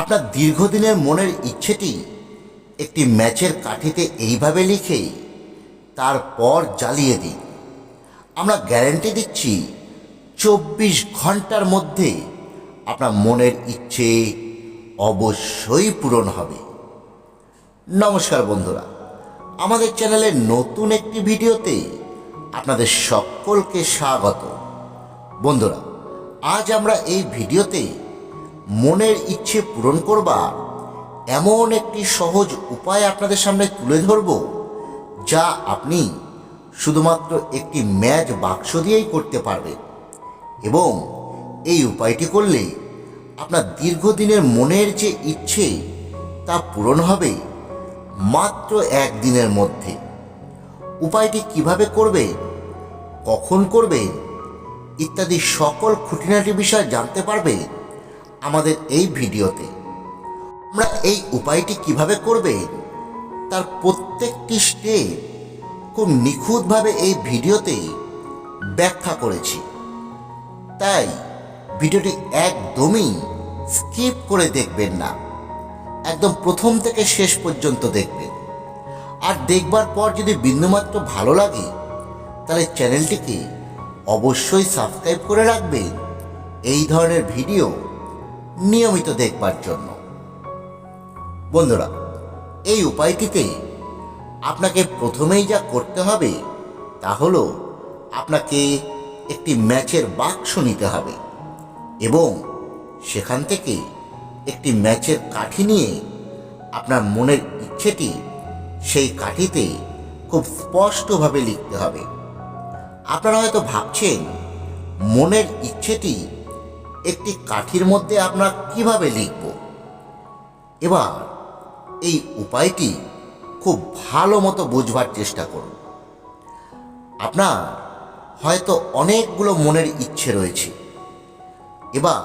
আপনার দীর্ঘদিনের মনের ইচ্ছেটি একটি ম্যাচের কাঠিতে এইভাবে লিখে তারপর জ্বালিয়ে দিন। আমরা গ্যারেন্টি দিচ্ছি চব্বিশ ঘণ্টার মধ্যে আপনার মনের ইচ্ছে অবশ্যই পূরণ হবে। নমস্কার বন্ধুরা, আমাদের চ্যানেলের নতুন একটি ভিডিওতে আপনাদের সকলকে স্বাগত। বন্ধুরা, আজ আমরা এই ভিডিওতে মনের ইচ্ছে পূরণ করবার এমন একটি সহজ উপায় আপনাদের সামনে তুলে ধরব, যা আপনি শুধুমাত্র একটি ম্যাচ বাক্স দিয়েই করতে পারবেন এবং এই উপায়টি করলে আপনার দীর্ঘদিনের মনের যে ইচ্ছে, তা পূরণ হবে মাত্র একদিনের মধ্যে। উপায়টি কীভাবে করবে, কখন করবে, ইত্যাদি সকল খুঁটিনাটি বিষয় জানতে পারবে আমাদের এই ভিডিওতে। আমরা এই উপায়টি কীভাবে করবে, তার প্রত্যেকটি স্টেপ খুব নিখুঁতভাবে এই ভিডিওতে ব্যাখ্যা করেছি। তাই ভিডিওটি একদমই স্কিপ করে দেখবেন না। একদম প্রথম থেকে শেষ পর্যন্ত দেখবেন। আর দেখবার পর যদি বিন্দুমাত্র ভালো লাগে, তাহলে চ্যানেলটিকে অবশ্যই সাবস্ক্রাইব করে রাখবেন। এই ধরনের ভিডিও নিয়মিত দেখবার জন্য। বন্ধুরা, এই উপায়টিতে আপনাকে প্রথমেই যা করতে হবে তা হলো আপনাকে একটি ম্যাচের বাক্স নিতে হবে এবং সেখান থেকে একটি ম্যাচের কাঠি নিয়ে আপনার মনের ইচ্ছেটি সেই কাঠিতে খুব স্পষ্টভাবে লিখতে হবে। আপনারা হয়তো ভাবছেন, মনের ইচ্ছেটি একটি কাঠির মধ্যে আপনার কীভাবে লিখব? এবার এই উপায়টি খুব ভালো মতো বুঝবার চেষ্টা করুন। আপনার হয়তো অনেকগুলো মনের ইচ্ছে রয়েছে। এবার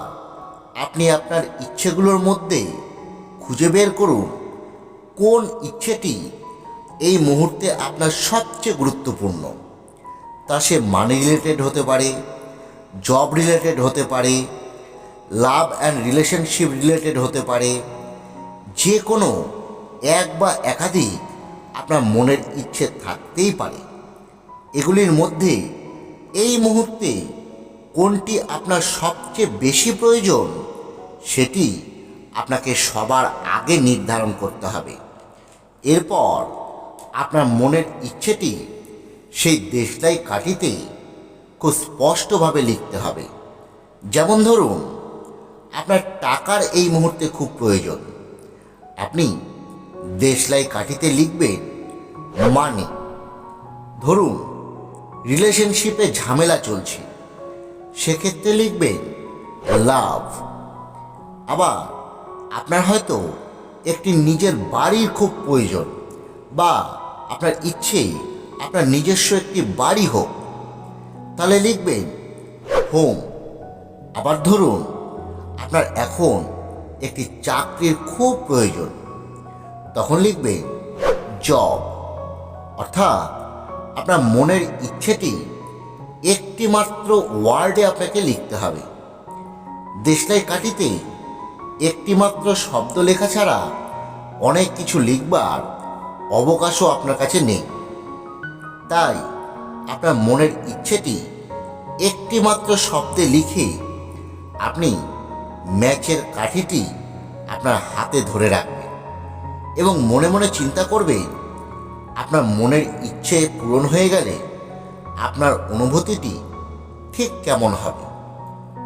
আপনি আপনার ইচ্ছেগুলোর মধ্যে খুঁজে বের করুন, কোন ইচ্ছেটি এই মুহূর্তে আপনার সবচেয়ে গুরুত্বপূর্ণ। তা সে মানি রিলেটেড হতে পারে জব রিলেটেড হতে পারে লাভ অ্যান্ড রিলেশনশিপ রিলেটেড হতে পারে। যে কোনো এক বা একাধিক আপনার মনের ইচ্ছে থাকতেই পারে। এগুলির মধ্যে এই মুহূর্তে কোনটি আপনার সবচেয়ে বেশি প্রয়োজন, সেটি আপনাকে সবার আগে নির্ধারণ করতে হবে। এরপর আপনার মনের ইচ্ছেটি সেই দেশলাই কাঠিতে খুব স্পষ্টভাবে লিখতে হবে। যেমন ধরুন আপনার টাকার এই মুহূর্তে খুব প্রয়োজন। আপনি দেশলাই কাঠিতে লিখবেন মানে। ধরুন রিলেশনশিপে ঝামেলা চলছে। সেক্ষেত্রে লিখবেন লাভ আবার আপনার হয়তো একটি নিজের বাড়ির খুব প্রয়োজন বা আপনার ইচ্ছে, আপনার নিজস্ব একটি বাড়ি হোক। তাহলে লিখবেন হোম আবার ধরুন আপনার এখন একটি চাকরির খুব প্রয়োজন। তখন লিখবে, জব। অর্থাৎ আপনার মনের ইচ্ছেটি একটি মাত্র ওয়ার্ডে আপনাকে লিখতে হবে। দেশলাই কাটিতে একটি মাত্র শব্দ লেখা ছাড়া অনেক কিছু লিখবার অবকাশও আপনার কাছে নেই। তাই আপনার মনের ইচ্ছেটি একটি মাত্র শব্দে লিখে আপনি ম্যাচের কাঠিটি আপনার হাতে ধরে রাখবে এবং মনে মনে চিন্তা করবেন আপনার মনের ইচ্ছে পূরণ হয়ে গেলে আপনার অনুভূতিটি ঠিক কেমন হবে।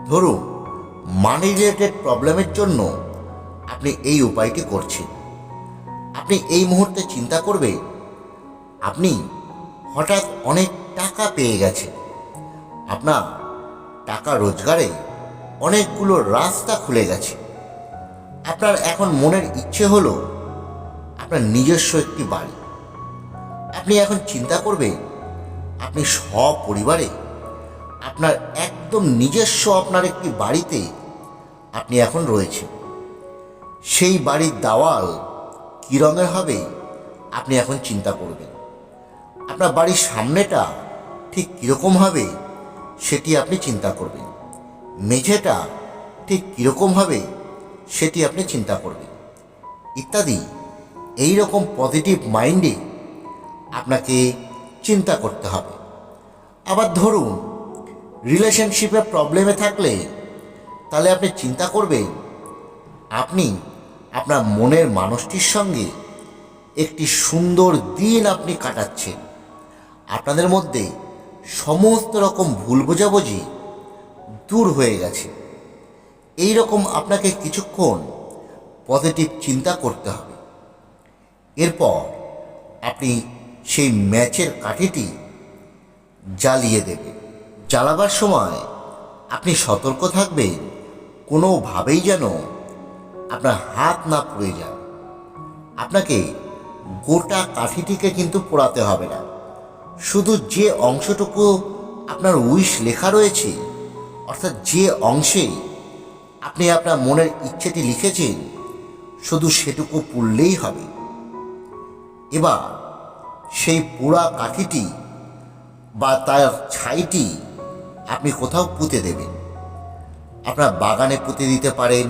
ধরুন মানি রিলেটেড প্রবলেমের জন্য আপনি এই উপায়টি করছেন। আপনি এই মুহূর্তে চিন্তা করবেন আপনি হঠাৎ অনেক টাকা পেয়ে গেছেন। আপনার টাকা রোজগারে অনেকগুলো রাস্তা খুলে গেছে। আপনার এখন মনের ইচ্ছে হলো আপনার নিজস্ব একটি বাড়ি। আপনি এখন চিন্তা করবেন, আপনি সপরিবারে আপনার একদম নিজস্ব আপনার একটি বাড়িতে আপনি এখন রয়েছেন। সেই বাড়ির দাওয়াল কী রঙের হবে আপনি এখন চিন্তা করবেন। আপনার বাড়ির সামনেটা ঠিক কীরকম হবে সেটি আপনি চিন্তা করবেন। মেঝেটা ঠিক কীরকম হবে সেটি আপনি চিন্তা করবেন। ইত্যাদি এই রকম পজিটিভ মাইন্ডে আপনাকে চিন্তা করতে হবে। আবার ধরুন রিলেশনশিপে প্রবলেমে থাকলে তাহলে আপনি চিন্তা করবেন, আপনি আপনার মনের মানুষটির সঙ্গে একটি সুন্দর দিন আপনি কাটাচ্ছেন। আপনাদের মধ্যে সমস্ত রকম ভুল বোঝাবুঝি দূর হয়ে গেছে। এই রকম আপনাকে কিছুক্ষণ পজিটিভ চিন্তা করতে হবে। এরপর আপনি সেই ম্যাচের কাঠিটি জ্বালিয়ে দেবেন। জ্বালাবার সময় আপনি সতর্ক থাকবেন, কোনোভাবেই যেন আপনার হাত না পুড়ে যায়। আপনাকে গোটা কাঠিটিকে কিন্তু পোড়াতে হবে না। শুধু যে অংশটুকু আপনার উইশ লেখা রয়েছে অর্থাৎ যে অংশে আপনি আপনার মনের ইচ্ছেটি লিখেছেন, শুধু সেটুকু পুড়লেই হবে। এবার সেই পোড়া কাঠিটি বা তার ছাইটি আপনি কোথাও পুঁতে দেবেন। আপনার বাগানে পুঁতে দিতে পারেন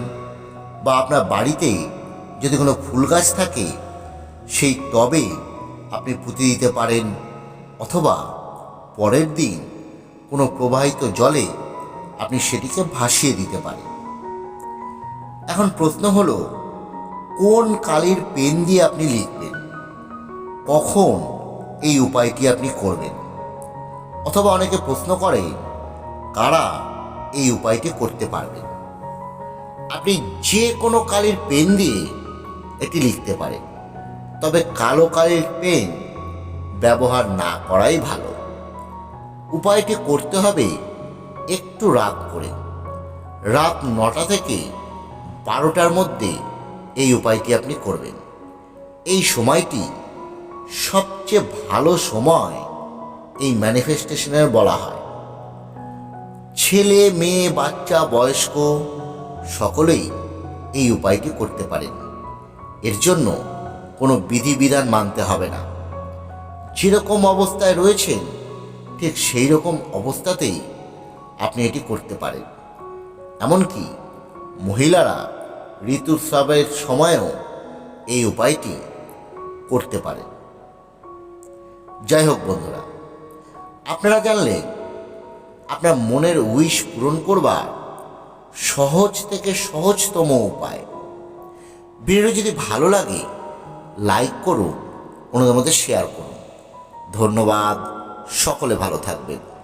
বা আপনার বাড়িতে যদি কোনো ফুল গাছ থাকে, সেই টবে আপনি পুঁতে দিতে পারেন অথবা পরের দিন কোনো প্রবাহিত জলে আপনি সেটিকে ভাসিয়ে দিতে পারেন। এখন প্রশ্ন হলো, কোন কালির পেন দিয়ে আপনি লিখবেন? কখন এই উপায়টি আপনি করবেন? অথবা অনেকে প্রশ্ন করে, কারা এই উপায়টি করতে পারবেন? আপনি যে কোনো কালির পেন দিয়ে এটি লিখতে পারেন। তবে কালো কালির পেন ব্যবহার না করাই ভালো। উপায়টি করতে হবে একটু রাত করে। রাত নটা থেকে বারোটার মধ্যে এই উপায়টি আপনি করবেন। এই সময়টি সবচেয়ে ভালো সময় এই ম্যানিফেস্টেশনের বলা হয়। ছেলে, মেয়ে, বাচ্চা, বয়স্ক সকলেই এই উপায়টি করতে পারেন। এর জন্য কোনো বিধিবিধান মানতে হবে না। যেরকম অবস্থায় রয়েছেন, ঠিক সেই রকম অবস্থাতেই আপনি এটি করতে পারেন। এমনকি মহিলারা ঋতুস্রাবের সময়ও এই উপায়টি করতে পারেন। যাই হোক বন্ধুরা, আপনারা জানলে আপনার মনের উইশ পূরণ করবার সহজ থেকে সহজতম উপায়। ভিডিও যদি ভালো লাগে, লাইক করুন, অন্যদের মধ্যে শেয়ার করুন। ধন্যবাদ, সকলে ভালো থাকবেন।